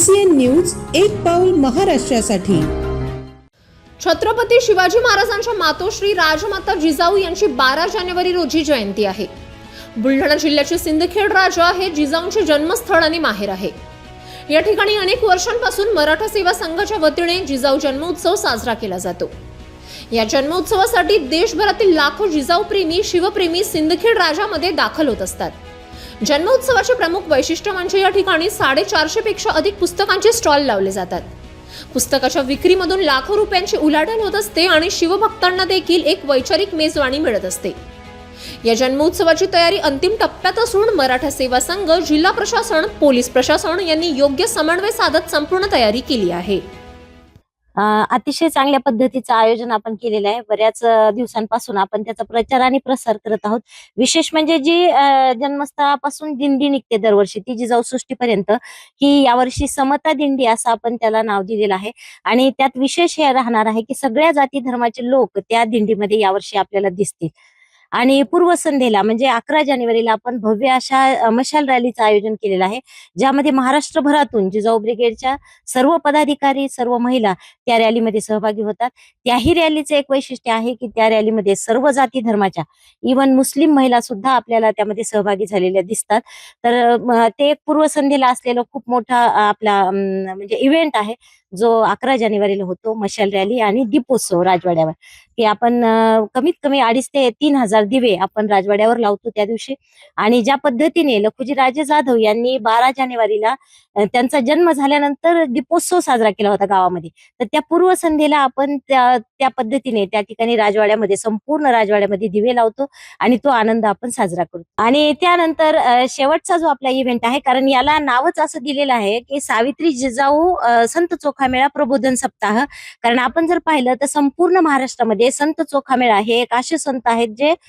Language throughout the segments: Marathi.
बीसीएन न्यूज एक पाऊल महाराष्ट्रासाठी. छत्रपती शिवाजी महाराजांच्या मातोश्री राजमाता जिजाऊ यांची बारा जानेवारी रोजी जयंती आहे. बुलढाणा जिल्ह्याचे सिंदखेड राजा हे जिजाऊंचे जन्मस्थळ आणि माहेर आहे. या ठिकाणी अनेक वर्षांपासून मराठा सेवा संघाच्या वतीने जिजाऊ जन्मोत्सव साजरा केला जातो. या जन्मोत्सवासाठी देशभरातील लाखो जिजाऊ प्रेमी शिवप्रेमी सिंदखेड राजामध्ये दाखल होत असतात. जन्मोत्सवाचे प्रमुख वैशिष्ट्य म्हणजे या ठिकाणी साडेचारशे पेक्षा अधिक पुस्तकांचे स्टॉल लावले जातात. पुस्तकाच्या विक्रीमधून लाखो रुपयांची उलाढाल होत असते आणि शिवभक्तांना देखील एक वैचारिक मेजवाणी मिळत असते. या जन्मोत्सवाची तयारी अंतिम टप्प्यात असून मराठा सेवा संघ जिल्हा प्रशासन पोलीस प्रशासन यांनी योग्य समन्वय साधत संपूर्ण तयारी केली आहे. अतिशय चांगल्या पद्धतीचं आयोजन आपण केलेलं आहे. बऱ्याच दिवसांपासून आपण त्याचा प्रचार आणि प्रसार करत आहोत. विशेष म्हणजे जी जन्मस्थळापासून दिंडी निघते दरवर्षी ती जिजाऊ सृष्टीपर्यंत ही यावर्षी समता दिंडी असं आपण त्याला नाव दिलेलं आहे. आणि त्यात विशेष हे राहणार आहे की सगळ्या जाती धर्माचे लोक त्या दिंडीमध्ये यावर्षी आपल्याला दिसतील. आणि पूर्वसंध्येला म्हणजे अकरा जानेवारीला आपण भव्य अशा मशाल रॅलीचं आयोजन केलेलं आहे ज्यामध्ये महाराष्ट्रभरातून जिजाऊ ब्रिगेडच्या सर्व पदाधिकारी सर्व महिला त्या रॅलीमध्ये सहभागी होतात. त्याही रॅलीचं एक वैशिष्ट्य आहे की त्या रॅलीमध्ये सर्व जाती धर्माच्या इवन मुस्लिम महिला सुद्धा आपल्याला त्यामध्ये सहभागी झालेल्या दिसतात. तर ते एक पूर्वसंध्येला असलेलं खूप मोठा आपला म्हणजे इव्हेंट आहे जो अकरा जानेवारीला होतो मशाल रॅली आणि दीपोत्सव राजवाड्यावर की आपण कमीत कमी अडीच ते तीन हजार दिवे आपण राजवाड्यावर लावतो त्या दिवशी. आणि ज्या पद्धतीने लखुजी राजे जाधव यांनी बारा जानेवारीला त्यांचा जन्म झाल्यानंतर दीपोत्सव साजरा केला होता गावामध्ये. तर त्या पूर्वसंध्येला आपण त्या त्या पद्धतीने त्या ठिकाणी राजवाड्यामध्ये संपूर्ण राजवाड्यामध्ये दिवे लावतो आणि तो आनंद आपण साजरा करतो. आणि त्यानंतर शेवटचा जो आपला इव्हेंट आहे कारण याला नावच असं दिलेलं आहे की सावित्री जिजाऊ संत संत चोखामेळा प्रबोधन सप्ताह. कारण आपण जर पाहिलं तर संपूर्ण महाराष्ट्रामध्ये संत चोखामेळा हे एक असे संत आहेत जे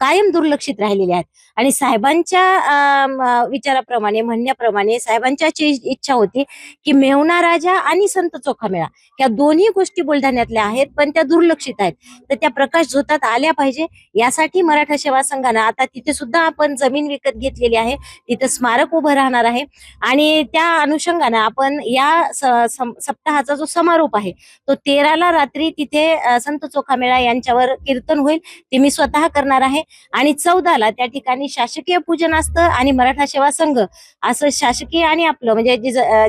कायम दुर्लक्षित राहिलेले आहेत. आणि साहेबांच्या विचाराप्रमाणे म्हणण्याप्रमाणे साहेबांच्या अशी इच्छा होती की मेवणा राजा आणि संत चोखामेळा या दोन्ही गोष्टी बुलढाण्यातल्या आहेत पण त्या दुर्लक्षित आहेत. तर त्या प्रकाश झोतात आल्या पाहिजे यासाठी मराठा सेवा संघानं आता तिथे सुद्धा आपण जमीन विकत घेतलेली आहे. तिथे स्मारक उभं राहणार आहे. आणि त्या अनुषंगानं आपण या सप्ताहाचा जो समारोप आहे तो तेराला रात्री तिथे संत संत चोखामेळा यांच्यावर कीर्तन होईल. ते मी स्वतः करणार आहे. आणि चौदाला त्या ठिकाणी शासकीय पूजन असतं आणि मराठा सेवा संघ. असं शासकीय आणि आपलं म्हणजे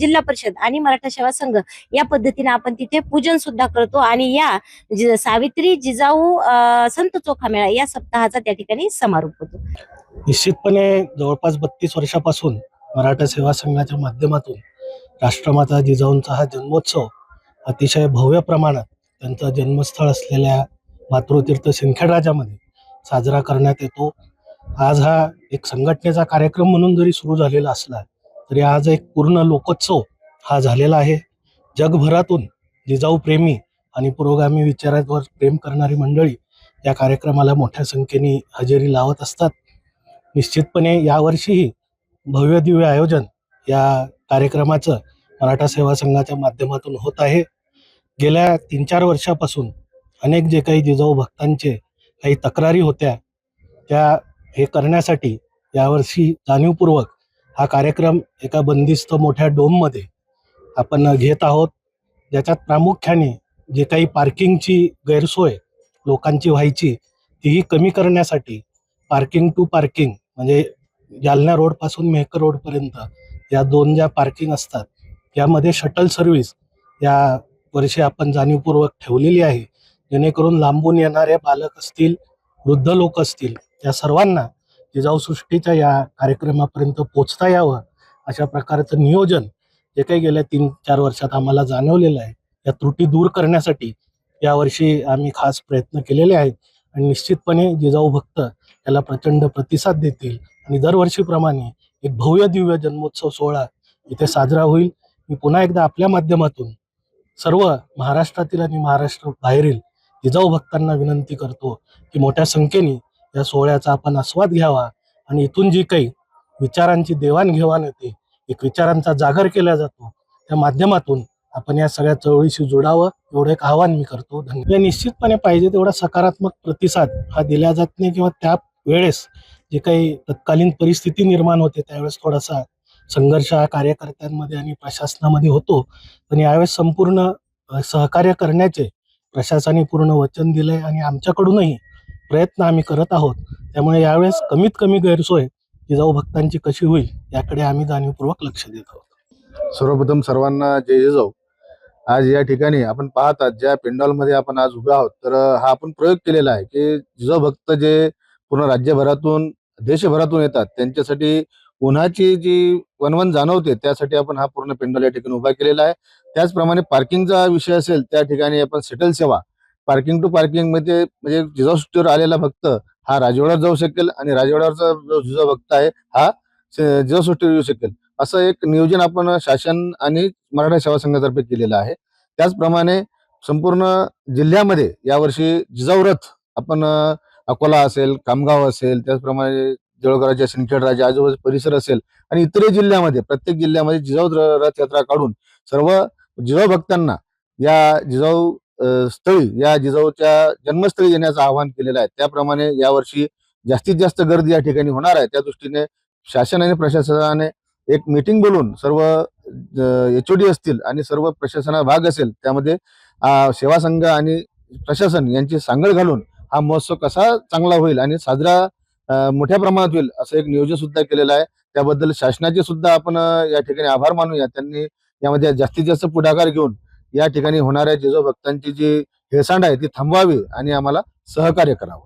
जिल्हा परिषद आणि मराठा सेवा संघ या पद्धतीने आपण तिथे पूजन सुद्धा करतो. आणि या सावित्री जिजाऊ संत चोखा मेळा या सप्ताहाचा त्या ठिकाणी समारोप होतो. निश्चितपणे जवळपास बत्तीस वर्षापासून मराठा सेवा संघाच्या माध्यमातून राष्ट्रमाता जिजाऊंचा हा जन्मोत्सव अतिशय भव्य प्रमाणात त्यांचं जन्मस्थळ असलेल्या मातृतीर्थ सिंदखेड राजामध्ये साजरा करण्यात येतो. आज हा एक संघटनेचा कार्यक्रम म्हणून जरी सुरू झालेला असला तरी आज एक पूर्ण लोकोत्सव हा झालेला आहे. जगभरातून जिजाऊ प्रेमी आणि पुरोगामी विचारांवर प्रेम करणारी मंडळी या कार्यक्रमाला मोठ्या संख्येने हजेरी लावत असतात. निश्चितपणे यावर्षीही भव्य दिव्य आयोजन या कार्यक्रमाचं मराठा सेवा संघाच्या माध्यमातून होत आहे. गेल्या तीन चार वर्षापासून अनेक जे काही जिजाऊ भक्तांचे काही तक्रारी होत्या त्या हे करण्यासाठी यावर्षी जाणीवपूर्वक हा कार्यक्रम एका बंदिस्त मोठ्या डोममध्ये आपण घेत आहोत. ज्याच्यात प्रामुख्याने जे काही पार्किंगची गैरसोय लोकांची व्हायची तीही कमी करण्यासाठी पार्किंग टू पार्किंग म्हणजे जालना रोडपासून मेहकर रोडपर्यंत या दोन ज्या पार्किंग असतात यामध्ये शटल सर्व्हिस या वर्षी आपण जाणीवपूर्वक ठेवलेली आहे. जेणेकरून लांबून येणारे बालक असतील वृद्ध लोक असतील त्या सर्वांना जिजाऊ सृष्टीच्या या कार्यक्रमापर्यंत पोचता यावं अशा प्रकारचं नियोजन जे काही गेल्या तीन चार वर्षात आम्हाला जाणवलेलं आहे या त्रुटी दूर करण्यासाठी यावर्षी आम्ही खास प्रयत्न केलेले आहेत आणि निश्चितपणे जिजाऊ भक्त याला प्रचंड प्रतिसाद देतील आणि दरवर्षीप्रमाणे एक भव्य दिव्य जन्मोत्सव सोहळा इथे साजरा होईल. मी पुन्हा एकदा आपल्या माध्यमातून सर्व महाराष्ट्रातील आणि महाराष्ट्र बाहेरील जिजाऊ भक्तांना विनंती करतो की मोठ्या संख्येने या सोहळ्याचा आपण आस्वाद घ्यावा आणि इथून जी काही विचारांची देवाणघेवाण होते एक विचारांचा जागर केला जातो त्या माध्यमातून आपण या सगळ्या चळवळीशी जोडावं एवढं एक आव्हान मी करतो. धन्यवाद. निश्चितपणे पाहिजे तेवढा सकारात्मक प्रतिसाद हा दिला जात नाही किंवा त्या वेळेस जे काही तत्कालीन परिस्थिती निर्माण होते त्यावेळेस थोडासा संघर्ष हा कार्यकर्त्यांमध्ये आणि प्रशासनामध्ये होतो. पण यावेळेस संपूर्ण सहकार्य करण्याचे प्रशासनाने पूर्ण वचन दिलंय आणि आमच्याकडूनही प्रयत्न आम्ही करत आहोत. त्यामुळे यावेळेस कमीत कमी गैरसोय जिजाऊ भक्तांची कशी होईल याकडे आम्ही जाणीवपूर्वक लक्ष देत आहोत. सर्वप्रथम सर्वांना जय जिजाऊ. आज या ठिकाणी आपण पाहतात ज्या पेंडॉलमध्ये आपण आज उभे आहोत तर हा आपण प्रयोग केलेला आहे की जिजाऊ भक्त जे पूर्ण राज्यभरातून देशभरातून येतात त्यांच्यासाठी उन्हाची जी वनवन जाणवते त्यासाठी आपण हा पूर्ण पेंडॉल या ठिकाणी उभा केलेला आहे. त्याचप्रमाणे पार्किंगचा विषय असेल त्या ठिकाणी आपण सेटल सेवा. पार्किंग टू पार्किंगमध्ये म्हणजे जिजाऊ सुट्टीवर आलेला भक्त हा राजवाड्यावर जाऊ शकेल आणि राजवाड्यावरचा जो जिजा भक्त आहे हा से- जिजाऊ सुट्टीवर येऊ शकेल. असं एक नियोजन आपण शासन आणि मराठा सेवा संघातर्फे केलेलं आहे. त्याचप्रमाणे संपूर्ण जिल्ह्यामध्ये यावर्षी जिजाऊ रथ आपण अकोला असेल कामगाव असेल त्याचप्रमाणे जळगावच्या असेल खेडराजे आजूबाजू परिसर असेल आणि इतरही जिल्ह्यामध्ये प्रत्येक जिल्ह्यामध्ये जिजाऊ र- काढून सर्व जिजाऊ भक्तांना या जिजाऊ स्थळी या जिजाऊच्या जन्मस्थळी येण्याचं आवाहन केलेलं आहे. त्याप्रमाणे यावर्षी जास्तीत जास्त गर्दी या ठिकाणी होणार आहे. त्या दृष्टीने शासन आणि प्रशासनाने एक मीटिंग बोलून सर्व एच डी असतील आणि सर्व प्रशासना भाग असेल त्यामध्ये सेवा संघ आणि प्रशासन यांची सांगड घालून हा महोत्सव कसा चांगला होईल आणि साजरा मोठ्या प्रमाणात होईल असं एक नियोजन सुद्धा केलेलं आहे. त्याबद्दल शासनाचे सुद्धा आपण या ठिकाणी आभार मानूया. त्यांनी यामध्ये जास्तीत जास्त पुढाकार घेऊन या ठिकाणी होणाऱ्या जेजो भक्तांची जी हेळसांड आहे ती थांबवावी आणि आम्हाला सहकार्य करावं.